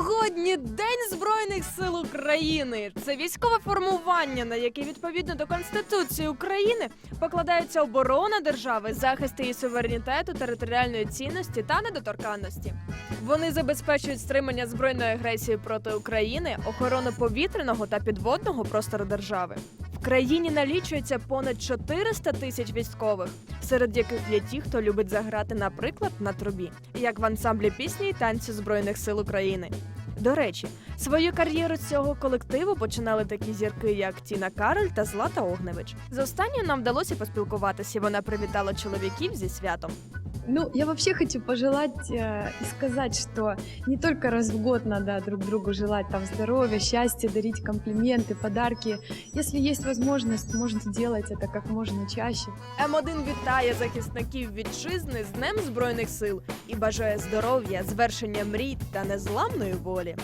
Сьогодні День Збройних сил України. Це військове формування, на яке відповідно до Конституції України покладаються оборона держави, захист її суверенітету, територіальної цінності та недоторканності. Вони забезпечують стримання збройної агресії проти України, охорону повітряного та підводного простору держави. Країні налічується понад 400 тисяч військових, серед яких є ті, хто любить заграти, наприклад, на трубі, як в ансамблі пісні і танцю Збройних сил України. До речі, свою кар'єру з цього колективу починали такі зірки, як Тіна Кароль та Злата Огневич. З останньою нам вдалося поспілкуватися. Вона привітала чоловіків зі святом. Ну, я вообще хочу пожелать э, и сказать, что не только раз в год надо друг другу желать там здоровья, счастья, дарить комплименты, подарки. Если есть возможность, можно делать это как можно чаще. М1 вітає захисників вітчизни з Днем Збройних сил і бажає здоров'я, звершення мрій та незламної волі.